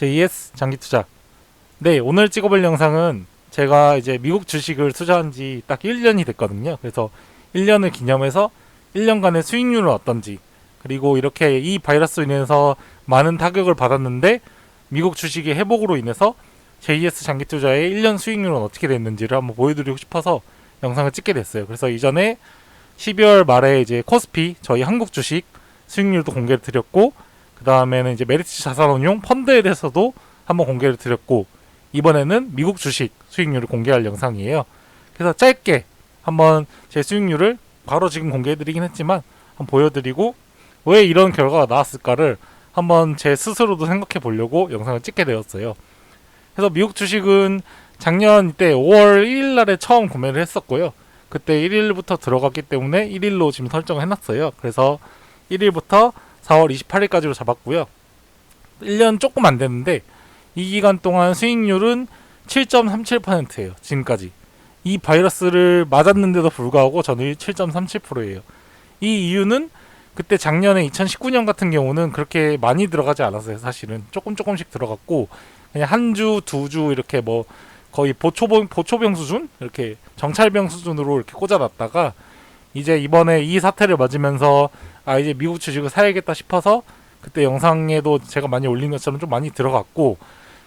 JS 장기 투자. 네, 오늘 찍어볼 영상은 제가 이제 미국 주식을 투자한 지 딱 1년이 됐거든요. 그래서 1년을 기념해서 1년간의 수익률은 어떤지, 그리고 이렇게 이 바이러스로 인해서 많은 타격을 받았는데 미국 주식의 회복으로 인해서 JS 장기 투자의 1년 수익률은 어떻게 됐는지를 한번 보여드리고 싶어서 영상을 찍게 됐어요. 그래서 이전에 12월 말에 이제 코스피 저희 한국 주식 수익률도 공개를 드렸고 그 다음에는 이제 메리츠 자산운용 펀드에 대해서도 한번 공개를 드렸고 이번에는 미국 주식 수익률을 공개할 영상이에요. 그래서 짧게 한번 제 수익률을 바로 지금 공개해드리긴 했지만 한번 보여드리고 왜 이런 결과가 나왔을까를 한번 제 스스로도 생각해 보려고 영상을 찍게 되었어요. 그래서 미국 주식은 작년 이때 5월 1일 날에 처음 구매를 했었고요. 그때 1일부터 들어갔기 때문에 1일로 지금 설정을 해놨어요. 그래서 1일부터 4월 28일까지로 잡았고요. 1년 조금 안 됐는데 이 기간 동안 수익률은 7.37%예요. 지금까지. 이 바이러스를 맞았는데도 불구하고 저는 7.37%예요. 이 이유는 그때 작년에 2019년 같은 경우는 그렇게 많이 들어가지 않았어요. 사실은 조금 조금씩 들어갔고 그냥 한 주, 두 주 이렇게 뭐 거의 보초병 보초병 수준 이렇게 정찰병 수준으로 이렇게 꽂아놨다가 이제 이번에 이 사태를 맞으면서 아 이제 미국 주식을 사야겠다 싶어서 그때 영상에도 제가 많이 올린 것처럼 좀 많이 들어갔고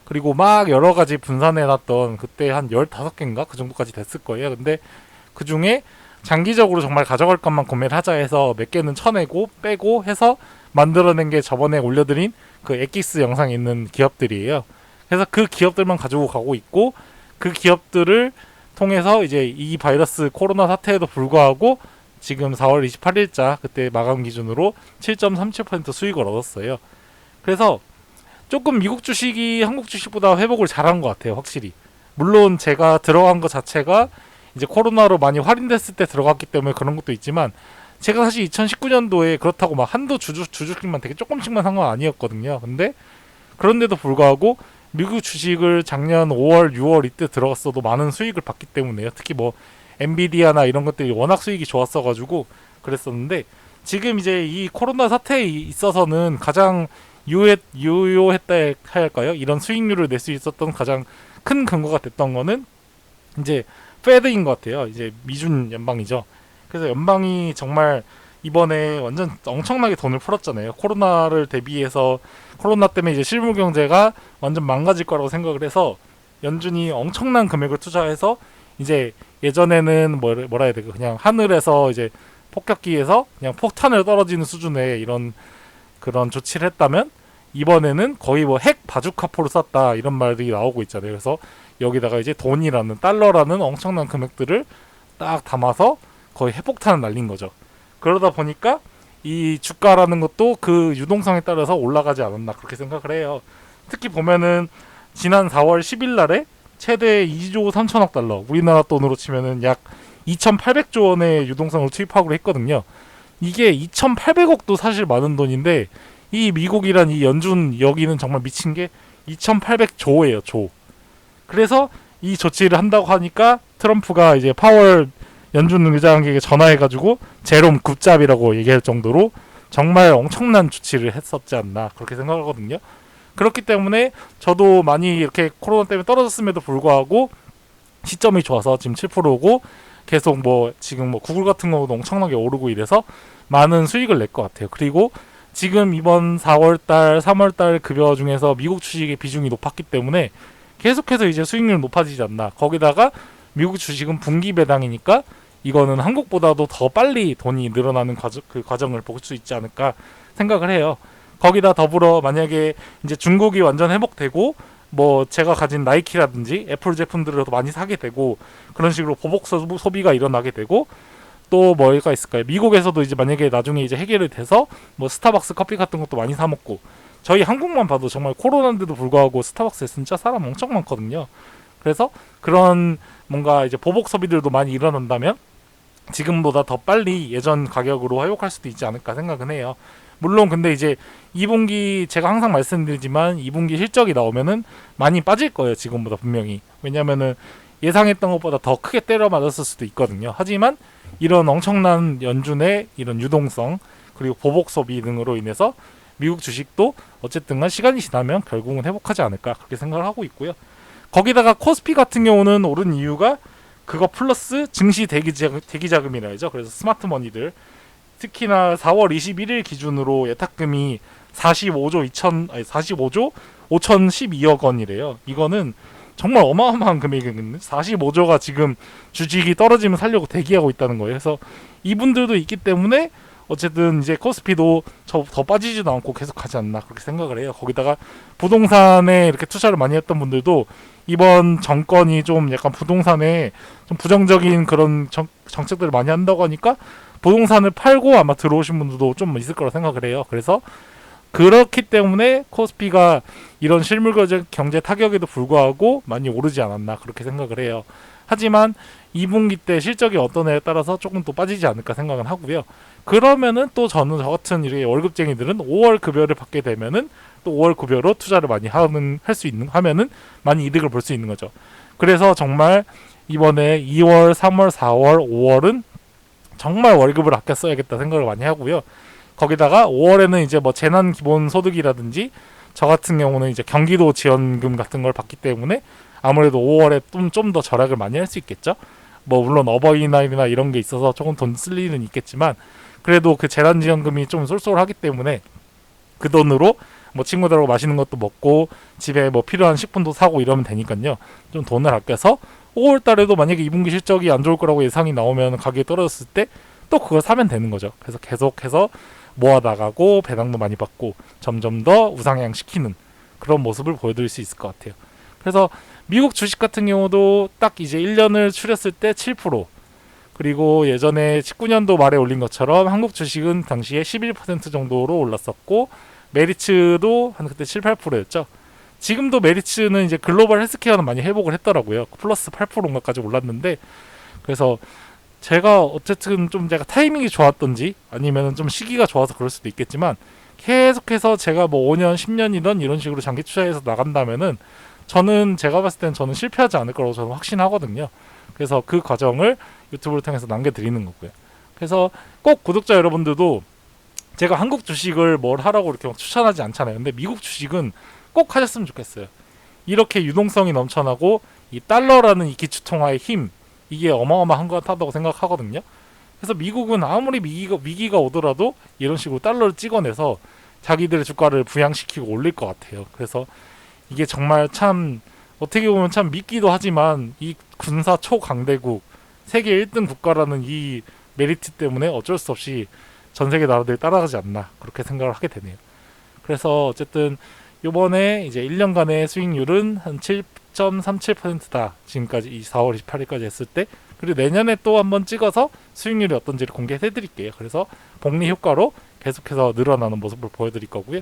그리고 막 여러 가지 분산해 놨던 그때 한 15개인가 그 정도까지 됐을 거예요. 근데 그 중에 장기적으로 정말 가져갈 것만 구매를 하자 해서 몇 개는 쳐내고 빼고 해서 만들어낸 게 저번에 올려드린 그 엑기스 영상에 있는 기업들이에요. 그래서 그 기업들만 가지고 가고 있고 그 기업들을 통해서 이제 이 바이러스 코로나 사태에도 불구하고 지금 4월 28일자 그때 마감 기준으로 7.37% 수익을 얻었어요. 그래서 조금 미국 주식이 한국 주식보다 회복을 잘한 것 같아요, 확실히. 물론 제가 들어간 것 자체가 이제 코로나로 많이 할인됐을 때 들어갔기 때문에 그런 것도 있지만 제가 사실 2019년도에 그렇다고 막 한도 주주 주주식만 되게 조금씩만 한 건 아니었거든요. 근데 그런데도 불구하고 미국 주식을 작년 5월, 6월 이때 들어갔어도 많은 수익을 봤기 때문에요. 특히 뭐 엔비디아나 이런 것들이 워낙 수익이 좋았어가지고 그랬었는데 지금 이제 이 코로나 사태에 있어서는 가장 유효, 유효했다 할까요? 이런 수익률을 낼 수 있었던 가장 큰 근거가 됐던 거는 이제 페드인 것 같아요. 이제 미준 연방이죠. 그래서 연방이 정말 이번에 완전 엄청나게 돈을 풀었잖아요. 코로나를 대비해서 코로나 때문에 이제 실물 경제가 완전 망가질 거라고 생각을 해서 연준이 엄청난 금액을 투자해서 이제 예전에는 뭐, 뭐라 해야 되까 그냥 하늘에서 이제 폭격기에서 그냥 폭탄을 떨어지는 수준의 이런 그런 조치를 했다면 이번에는 거의 뭐 핵 바주카포를 쐈다 이런 말들이 나오고 있잖아요. 그래서 여기다가 이제 돈이라는 달러라는 엄청난 금액들을 딱 담아서 거의 핵폭탄을 날린 거죠. 그러다 보니까 이 주가라는 것도 그 유동성에 따라서 올라가지 않았나 그렇게 생각을 해요. 특히 보면은 지난 4월 10일 날에 최대 2조 3천억 달러, 우리나라 돈으로 치면은 약 2,800조 원의 유동성을 투입하고 했거든요. 이게 2,800억도 사실 많은 돈인데 이 미국이란 이 연준 여기는 정말 미친 게 2,800조예요, 조. 그래서 이 조치를 한다고 하니까 트럼프가 이제 파월 연준 의장에게 전화해가지고 제롬 굿잡이라고 얘기할 정도로 정말 엄청난 조치를 했었지 않나 그렇게 생각하거든요. 그렇기 때문에 저도 많이 이렇게 코로나 때문에 떨어졌음에도 불구하고 시점이 좋아서 지금 7%고 계속 뭐 지금 뭐 구글 같은 경우도 엄청나게 오르고 이래서 많은 수익을 낼 것 같아요. 그리고 지금 이번 4월달, 3월달 급여 중에서 미국 주식의 비중이 높았기 때문에 계속해서 이제 수익률 높아지지 않나. 거기다가 미국 주식은 분기 배당이니까 이거는 한국보다도 더 빨리 돈이 늘어나는 과정, 그 과정을 볼 수 있지 않을까 생각을 해요. 거기다 더불어 만약에 이제 중국이 완전 회복되고 뭐 제가 가진 나이키라든지 애플 제품들을 더 많이 사게 되고 그런 식으로 보복 소비가 일어나게 되고 또 뭐가 있을까요? 미국에서도 이제 만약에 나중에 이제 해결이 돼서 뭐 스타벅스 커피 같은 것도 많이 사 먹고 저희 한국만 봐도 정말 코로나인데도 불구하고 스타벅스에 진짜 사람 엄청 많거든요. 그래서 그런 뭔가 이제 보복 소비들도 많이 일어난다면 지금보다 더 빨리 예전 가격으로 회복할 수도 있지 않을까 생각은 해요. 물론 근데 이제 2분기 제가 항상 말씀드리지만 2분기 실적이 나오면은 많이 빠질 거예요. 지금보다 분명히. 왜냐면은 예상했던 것보다 더 크게 때려 맞았을 수도 있거든요. 하지만 이런 엄청난 연준의 이런 유동성 그리고 보복 소비 등으로 인해서 미국 주식도 어쨌든 간 시간이 지나면 결국은 회복하지 않을까 그렇게 생각을 하고 있고요. 거기다가 코스피 같은 경우는 오른 이유가 그거 플러스 증시 대기 자금, 대기 자금이라 하죠. 그래서 스마트 머니들 특히나 4월 21일 기준으로 예탁금이 45조 2천 아니 45조 5,012억 원이래요. 이거는 정말 어마어마한 금액이거든요. 45조가 지금 주식이 떨어지면 살려고 대기하고 있다는 거예요. 그래서 이분들도 있기 때문에 어쨌든 이제 코스피도 저 더 빠지지도 않고 계속 가지 않나 그렇게 생각을 해요. 거기다가 부동산에 이렇게 투자를 많이 했던 분들도 이번 정권이 좀 약간 부동산에 좀 부정적인 그런 정, 정책들을 많이 한다고 하니까 부동산을 팔고 아마 들어오신 분들도 좀 있을 거라 생각을 해요. 그래서 그렇기 때문에 코스피가 이런 실물 경제- 타격에도 불구하고 많이 오르지 않았나 그렇게 생각을 해요. 하지만 2분기 때 실적이 어떤 애에 따라서 조금 또 빠지지 않을까 생각은 하고요. 그러면은 또 저는 저 같은 이렇게 월급쟁이들은 5월 급여를 받게 되면은 또 5월 급여로 투자를 많이 하는 할수 있는 하면은 많이 이득을 볼 수 있는 거죠. 그래서 정말 이번에 2월, 3월, 4월, 5월은 정말 월급을 아껴 써야겠다 생각을 많이 하고요. 거기다가 5월에는 이제 뭐 재난 기본 소득이라든지 저 같은 경우는 이제 경기도 지원금 같은 걸 받기 때문에 아무래도 5월에 좀 좀 더 절약을 많이 할 수 있겠죠. 뭐 물론 어버이날이나 이런 게 있어서 조금 돈 쓸 일은 있겠지만 그래도 그 재난 지원금이 좀 쏠쏠하기 때문에 그 돈으로 뭐 친구들하고 맛있는 것도 먹고 집에 뭐 필요한 식품도 사고 이러면 되니까요. 좀 돈을 아껴서 5월 달에도 만약에 2분기 실적이 안 좋을 거라고 예상이 나오면 가격이 떨어졌을 때 또 그걸 사면 되는 거죠. 그래서 계속해서 모아 나가고 배당도 많이 받고 점점 더 우상향 시키는 그런 모습을 보여드릴 수 있을 것 같아요. 그래서 미국 주식 같은 경우도 딱 이제 1년을 추렸을 때 7% 그리고 예전에 19년도 말에 올린 것처럼 한국 주식은 당시에 11% 정도로 올랐었고 메리츠도 한 그때 7, 8%였죠. 지금도 메리츠는 이제 글로벌 헬스케어는 많이 회복을 했더라고요. 플러스 8%인가까지 올랐는데 그래서 제가 어쨌든 좀 제가 타이밍이 좋았던지 아니면 좀 시기가 좋아서 그럴 수도 있겠지만 계속해서 제가 뭐 5년, 10년이던 이런 식으로 장기 투자해서 나간다면은 저는 제가 봤을 땐 저는 실패하지 않을 거라고 저는 확신하거든요. 그래서 그 과정을 유튜브를 통해서 남겨드리는 거고요. 그래서 꼭 구독자 여러분들도 제가 한국 주식을 뭘 하라고 이렇게 막 추천하지 않잖아요. 근데 미국 주식은 꼭 하셨으면 좋겠어요. 이렇게 유동성이 넘쳐나고 이 달러라는 이 기축통화의 힘 이게 어마어마한 것 같다고 생각하거든요. 그래서 미국은 아무리 위기가, 위기가 오더라도 이런 식으로 달러를 찍어내서 자기들의 주가를 부양시키고 올릴 것 같아요. 그래서 이게 정말 참 어떻게 보면 참 믿기도 하지만 이 군사 초강대국 세계 1등 국가라는 이 메리트 때문에 어쩔 수 없이 전 세계 나라들이 따라가지 않나 그렇게 생각을 하게 되네요. 그래서 어쨌든 요번에 이제 1년간의 수익률은 한 7.37%다. 지금까지 이 4월 28일까지 했을 때 그리고 내년에 또 한번 찍어서 수익률이 어떤지를 공개해 드릴게요. 그래서 복리 효과로 계속해서 늘어나는 모습을 보여드릴 거고요.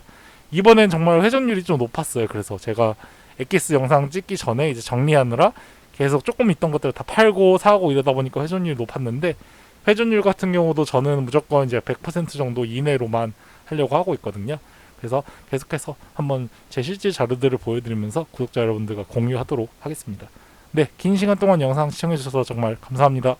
이번엔 정말 회전율이 좀 높았어요. 그래서 제가 엑기스 영상 찍기 전에 이제 정리하느라 계속 조금 있던 것들을 다 팔고 사고 이러다 보니까 회전율이 높았는데 회전율 같은 경우도 저는 무조건 이제 100% 정도 이내로만 하려고 하고 있거든요. 그래서 계속해서 한번 제 실제 자료들을 보여드리면서 구독자 여러분들과 공유하도록 하겠습니다. 네, 긴 시간 동안 영상 시청해주셔서 정말 감사합니다.